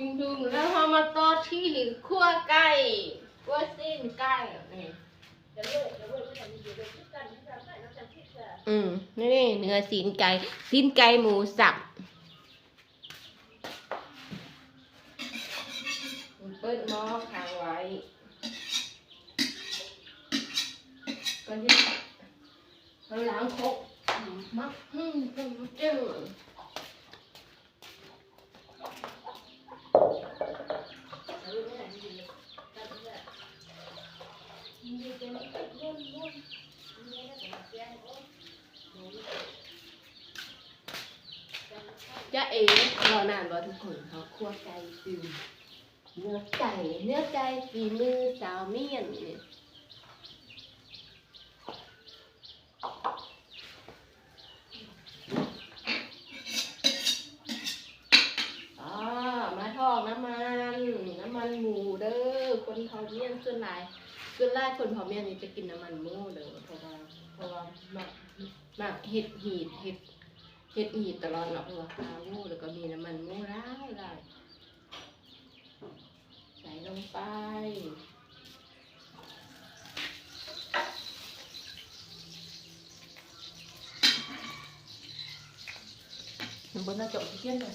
ดึงดึงแล้วพอมาต่อที่คั่วไก่คั่วสิ้นไก่นี่จะเลิกจะเลิกไม่ทำดีเลยคิดกันคิดกันได้แล้วจะคิดกันอืมนี่เนื้อสีนไก่สีนไก่หมูสับเปิดหม้อค้างไว้ก่อนที่เราล้างครกมักหึ่มเพิ่มเจ้า จะเลิกไม่ทำดีเลยกันเนี่ยมีเรื่องเรื่องเรื่องมีอะไรแต่แจ้งโอ้หนูจะเอ๋รอนานว่าทุกคนเขาคั่วไก่ตื่นเนื้อไก่เนื้อไก่ฝีมือสาวเมียนเนี่ยอ๋อมาทอกน้ำมันน้ำมันหมูเด้อคนเผาเมียนส่วนหลายส่วนหลายคนเผาเมียนนี่จะกินน้ำมันหมูเด้อ เพราะว่าเพราะว่ามัก มักเห็ดหีดเห็ดเห็ดหีดตลอดเนาะเพราะว่าข้าวหมูแล้วก็มีน้ำมันหมูหลายหลายใส่ลงไปมันบนหน้าจอที่เขียนเลย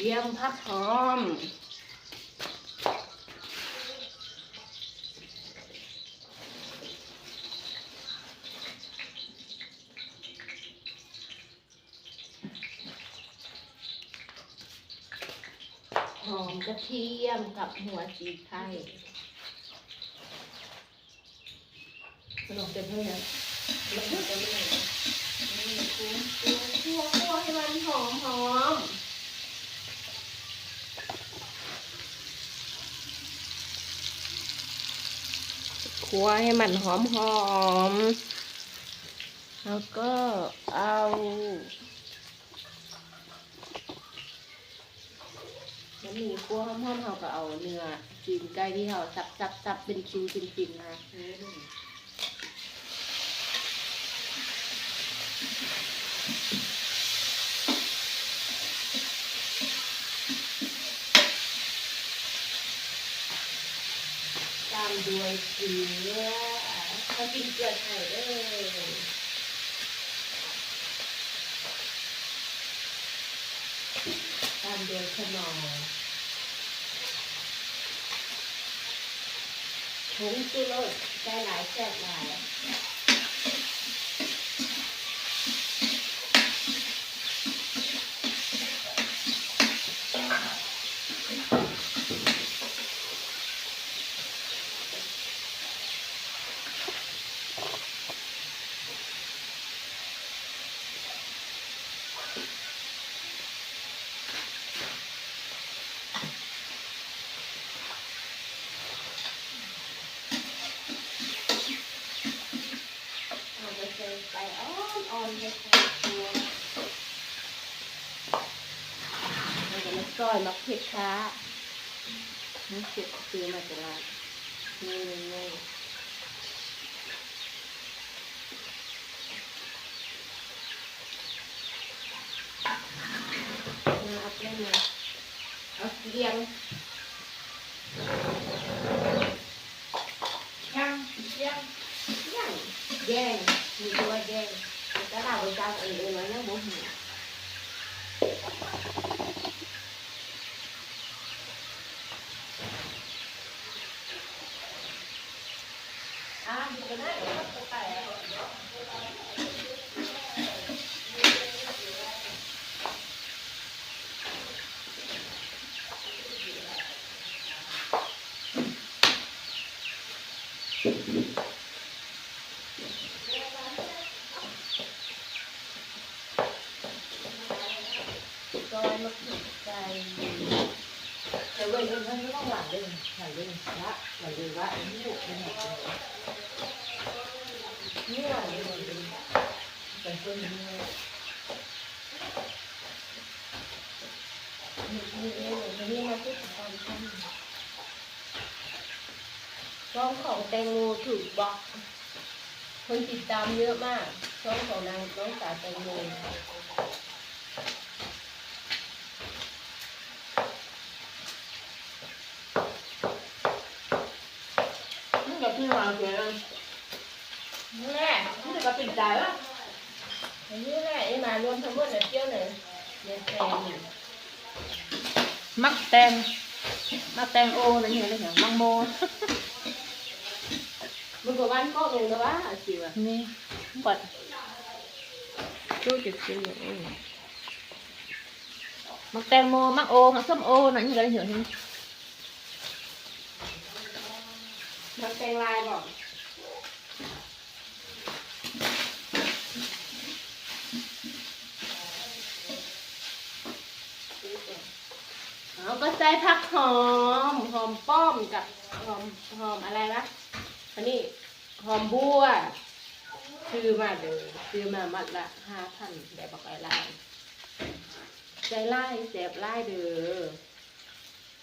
เยี่ยมพักหอม หอมกระเทียมกับหัวจีไทยขนมเต็มเลยนะแล้วเรื่องจะไม่ได้คั่วคั่วคั่วให้มันหอมหอมคั่วให้มันหอมหอมแล้วก็เอา แล้วมีคั่วหอมๆเราก็เอาเนื้อจีนไก่ที่เราสับสับสับเป็นชิ้นเป็นชิ้นนะตามด้วยเกลือถ้ากินเกลือไทยเด้อตามด้วยขนม ผงชูรสใส่หลายแซ่บหลายเอาไปใส่ไปอ่อนอ่อนๆเลยค่ะตัวแล้วก็มา ซอยมะเขือค้านี่เก็บซื้อมาจากร้านนี่นี่เอาเอาเล่นมาเอาเกียงยังยังยังแดงมีตัวแดงแล้วเราไปจำเองเลยนะโมโหอ่าอยู่กันได้ก็ไปซอยมะเขือใจ แต่ว่าเรื่องนั้นก็ต้องหลังเรื่องหลังเรื่องละหลังเรื่องละอันนี้ลูกเป็นแบบ นี่หลังเรื่องเป็นเป็นต้นนี้นี่นี่ นี่องของแตงโมถูกบล็อก คนติดตามเยอะมาก ช่องของนางน้องสาวแตงโมนี่กับพี่มาเสียง นี่แหละนี่จะกับปิดใจวะนี่แหละนี่มารวมทั้งหมดเนี่ยเที่ยวเนี่ยเนี่ยแฟนนี่มักแตงมักแตงโออะไรเงี้ยเลยเหรอมังโมมึงก็วันก็ลงแล้ววะสิวะนี่ปัดช่วยเก็บเสียงเองมักแตงโมมักโอมักส้มโออะไรเงี้ยเลยเหรอมันแตงลายบอกเอาก็ใส่ผักหอม หอมป้อมกับหอมหอมอะไรนะอันนี้หอมบัวซื้อมาเด้อซื้อมามัดละห้าพันได้บอกไอ้ลายใจไล่เสียบไล่เด้อ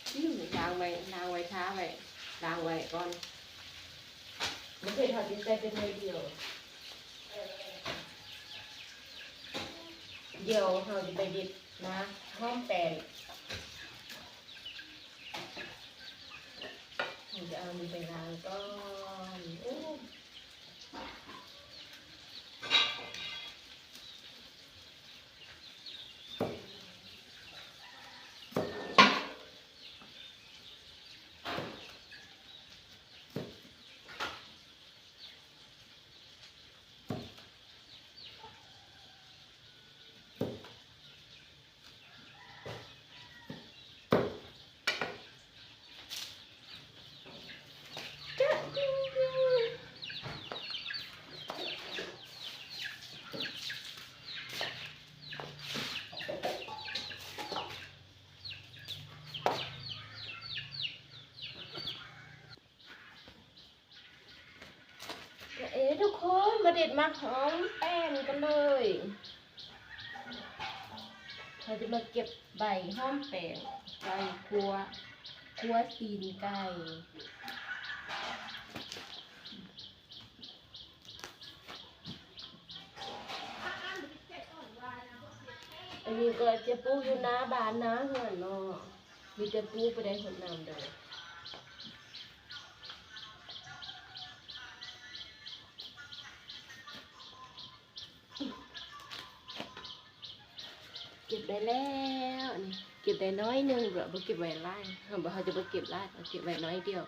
ที่ล้างไว้ล้างไว้ช้าไว้ล้างไว้ก่อนไม่เคยทอดจิตใจเป็นเลยเดียวเดี๋ยวเราจะไปดิบนะห้องแตนเราจะเอามันไปล้างก่อนอู้ เอ๊ะทุกคน มาเด็ดมาหอมแป้งกันเลยเราจะมาเก็บใบหอมแป้งใบคัวคัวซีนไก่อันนี้ก็จะปลูกอยู่หน้าบ้านนะเหือนเนาะมีแต่ปลูกไปได้หนน้ำเด้อ เก็บได้แล้วนี่เก็บได้น้อยหนึงเดี๋ยวบ่เก็บไว้ไล่เขาบอกเขาจะบ่เก็บไล่เอาเก็บไว้น้อยเดียว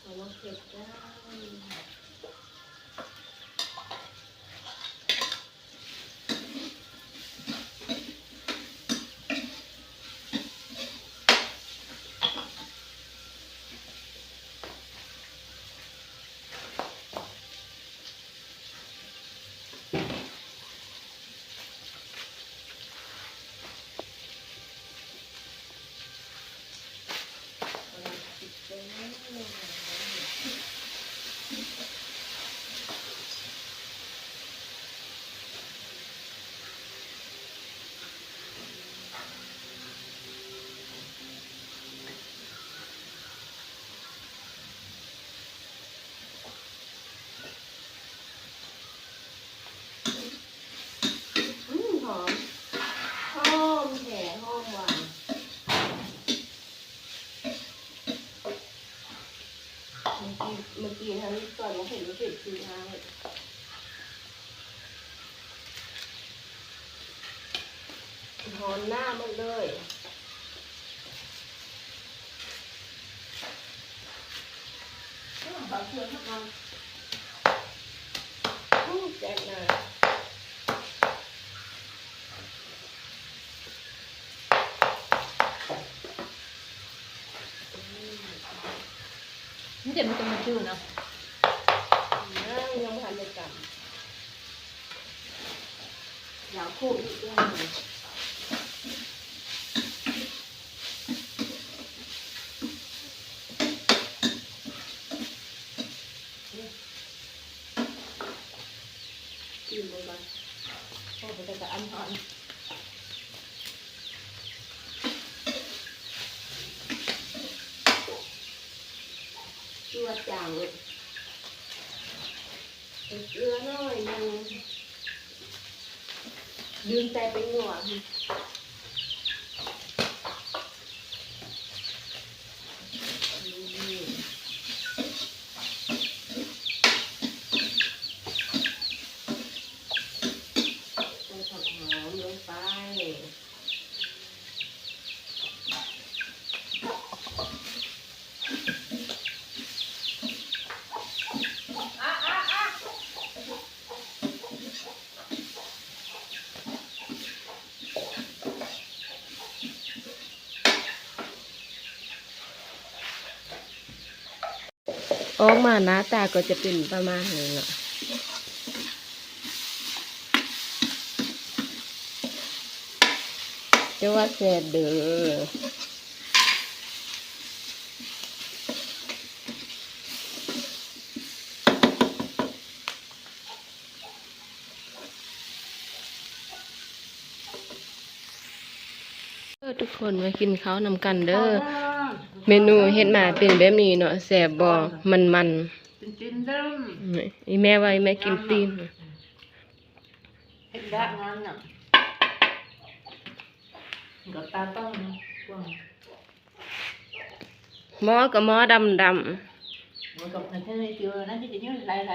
เอามาเก็บได้ อืมหอมหอมแผ่หอมหวานเมื่อกี้เมื่อกี้ทั้งตอนมาเห็นรู้สึกคือทางหอนหน้ามันเลยขอเชื่อมากอืมแซ่บนะ จ็บมันก็มาชื่อเนาะน่ายังหันเลยกันอยากคู่อีกด้วยกินไปบ้างโอ้โหแต่อันอ่อน วดจางเลยเกลือน้อยหนึงยืนใจไปหนัวนี่ใส่ผักหอมลงไป ออกมาหน้าตาก็จะเป็นประมาณนี้เนาะจะว่าแซ่บเด้อเออทุกคนมากินข้าวนำกันเด้อ เมนูเฮ็ดมาเป็นแบบนี้เนาะแซ่บบ่มันมันเป็นจินเดิมๆอีแม่ว่าอีแม่กินตีนเห็ดด้านงานน่ะกับตาต้องนะกว้างหม้อกับหม้อดำเหมือนกับในเท่ในเจือนั่นจะจะยืดไหลไหล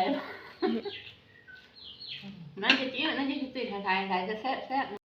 นั่นจะจิ้วนั่นจะติดถ่ายถ่ายถ่ายจะแซ่บแซ่บ